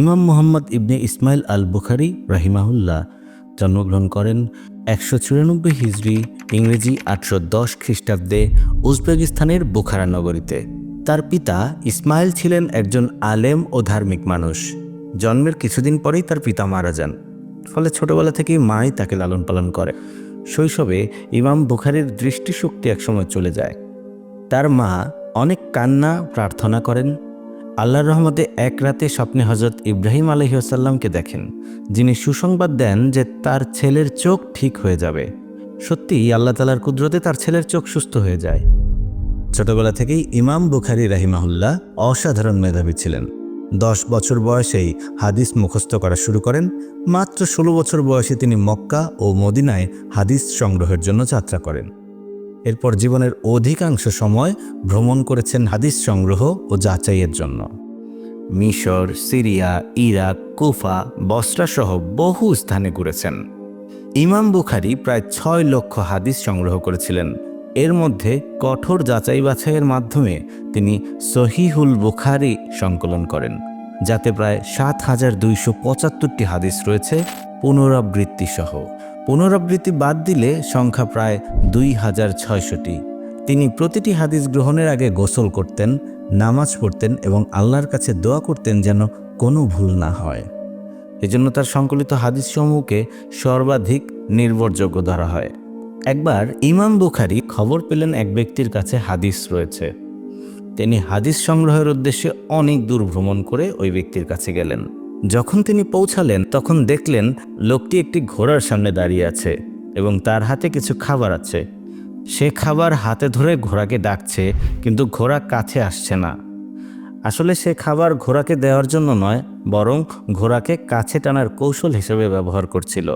ইমাম মোহাম্মদ ইবনে ইসমাইল আল বুখারি রাহিমাহুল্লাহ জন্মগ্রহণ করেন একশো চুরানব্বই হিজড়ি, ইংরেজি আটশো দশ খ্রিস্টাব্দে উজবেকিস্তানের বুখারা নগরীতে। তার পিতা ইসমাইল ছিলেন একজন আলেম ও ধার্মিক মানুষ। জন্মের কিছুদিন পরেই তার পিতা মারা যান। ফলে ছোটবেলা থেকেই মাই তাকে লালন পালন করে। শৈশবে ইমাম বুখারির দৃষ্টিশক্তি একসময় চলে যায়। তার মা অনেক কান্না, প্রার্থনা করেন। আল্লাহর রহমতে এক রাতে স্বপ্নে হজরত ইব্রাহিম আলহিউসাল্লামকে দেখেন, যিনি সুসংবাদ দেন যে তার ছেলের চোখ ঠিক হয়ে যাবে। সত্যিই আল্লাহ তালার কুদরতে তার ছেলের চোখ সুস্থ হয়ে যায়। ছোটবেলা থেকেই ইমাম বুখারি রাহিমাহুল্লাহ অসাধারণ মেধাবী ছিলেন। দশ বছর বয়সেই হাদিস মুখস্থ করা শুরু করেন, মাত্র ষোলো বছর বয়সে তিনি মক্কা ও মদিনায় হাদিস সংগ্রহের জন্য যাত্রা করেন। এরপর জীবনের অধিকাংশ সময় ভ্রমণ করেছেন হাদিস সংগ্রহ ও যাচাইয়ের জন্য। মিশর, সিরিয়া, ইরাক, কুফা, বসরা সহ বহু স্থানে ঘুরেছেন। ইমাম বুখারি প্রায় ছয় লক্ষ হাদিস সংগ্রহ করেছিলেন। এর মধ্যে কঠোর যাচাই বাছাইয়ের মাধ্যমে তিনি সহিহুল বুখারি সংকলন করেন, যাতে প্রায় সাত হাজার দুইশো পঁচাত্তরটি হাদিস রয়েছে পুনরাবৃত্তি সহ পুনরাবৃত্তি বাদ দিলে সংখ্যা প্রায় দুই হাজার ছয়শটি। তিনি প্রতিটি হাদিস গ্রহণের আগে গোসল করতেন, নামাজ পড়তেন এবং আল্লাহর কাছে দোয়া করতেন যেন কোনো ভুল না হয়। এজন্য তার সংকলিত হাদিস সমূহকে সর্বাধিক নির্ভরযোগ্য ধরা হয়। একবার ইমাম বুখারি খবর পেলেন এক ব্যক্তির কাছে হাদিস রয়েছে। তিনি হাদিস সংগ্রহের উদ্দেশ্যে অনেক দূর ভ্রমণ করে ওই ব্যক্তির কাছে গেলেন। যখন তিনি পৌঁছালেন, তখন দেখলেন লোকটি একটি ঘোড়ার সামনে দাঁড়িয়ে আছে এবং তার হাতে কিছু খাবার আছে। সে খাবার হাতে ধরে ঘোড়াকে ডাকছে, কিন্তু ঘোড়া কাছে আসছে না। আসলে সে খাবার ঘোড়াকে দেওয়ার জন্য নয়, বরং ঘোড়াকে কাছে টানার কৌশল হিসেবে ব্যবহার করছিল।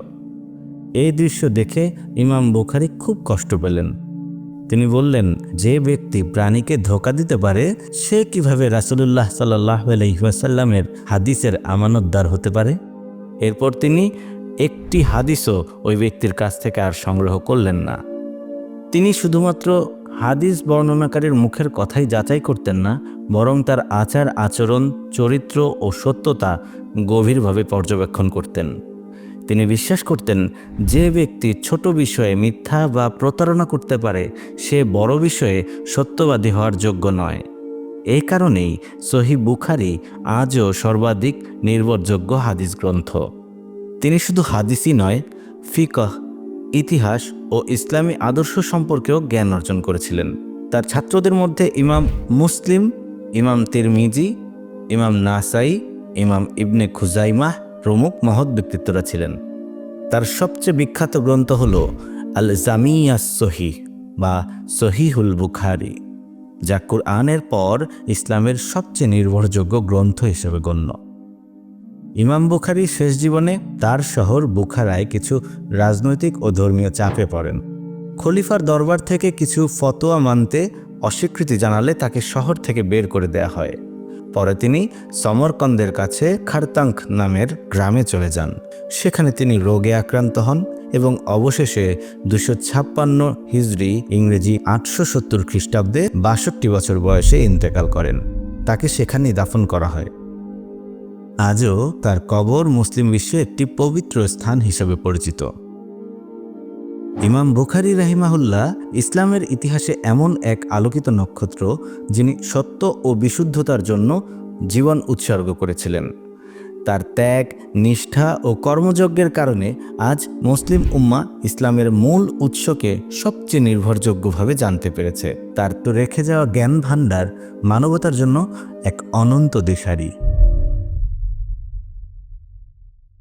এই দৃশ্য দেখে ইমাম বুখারি খুব কষ্ট পেলেন। তিনি বললেন, যে ব্যক্তি প্রাণীকে ধোকা দিতে পারে, সে কীভাবে রাসুলুল্লাহ সাল্লাহ আলহিহাসাল্লামের হাদিসের আমানতদার হতে পারে? এরপর তিনি, একটি হাদিসও ওই ব্যক্তির কাছ থেকে আর সংগ্রহ করলেন না। তিনি শুধুমাত্র হাদিস বর্ণনাকারীর মুখের কথাই যাচাই করতেন না, বরং তার আচার আচরণ চরিত্র ও সত্যতা গভীরভাবে পর্যবেক্ষণ করতেন। তিনি বিশ্বাস করতেন যে ব্যক্তি ছোট বিষয়ে মিথ্যা বা প্রতারণা করতে পারে, সে বড় বিষয়ে সত্যবাদী হওয়ার যোগ্য নয়। এই কারণেই সহি বুখারি আজও সর্বাধিক নির্ভরযোগ্য হাদিস গ্রন্থ। তিনি শুধু হাদিসই নয়, ফিকহ, ইতিহাস ও ইসলামী আদর্শ সম্পর্কেও জ্ঞান অর্জন করেছিলেন। তার ছাত্রদের মধ্যে ইমাম মুসলিম, ইমাম তিরমিজি, ইমাম নাসাই, ইমাম ইবনে খুজাইমাহ প্রমুখ মহৎ ব্যক্তিত্বরা ছিলেন। তার সবচেয়ে বিখ্যাত গ্রন্থ হল আল জামিয়া সহি বা সহিহুল বুখারি, যা কুরআনের পর ইসলামের সবচেয়ে নির্ভরযোগ্য গ্রন্থ হিসেবে গণ্য। ইমাম বুখারি শেষ জীবনে তার শহর বুখারায় কিছু রাজনৈতিক ও ধর্মীয় চাপে পড়েন। খলিফার দরবার থেকে কিছু ফতোয়া মানতে অস্বীকৃতি জানালে তাকে শহর থেকে বের করে দেয়া হয়। পরে তিনি সমরকন্দের কাছে খারতাঙ্ক নামের গ্রামে চলে যান। সেখানে তিনি রোগে আক্রান্ত হন এবং অবশেষে দুশো ছাপ্পান্ন হিজড়ি ইংরেজি আটশো সত্তর খ্রিস্টাব্দে বাষট্টি বছর বয়সে ইন্তেকাল করেন। তাকে সেখানেই দাফন করা হয়। আজও তার কবর মুসলিম বিশ্বে একটি পবিত্র স্থান হিসেবে পরিচিত। ইমাম বুখারি রাহিমাহুল্লাহ ইসলামের ইতিহাসে এমন এক আলোকিত নক্ষত্র যিনি সত্য ও বিশুদ্ধতার জন্য জীবন উৎসর্গ করেছিলেন। তার ত্যাগ, নিষ্ঠা ও কর্মযজ্ঞের কারণে আজ মুসলিম উম্মা ইসলামের মূল উৎসকে সবচেয়ে নির্ভরযোগ্যভাবে জানতে পেরেছে। তার তো রেখে যাওয়া জ্ঞান ভাণ্ডার মানবতার জন্য এক অনন্ত দিশারি।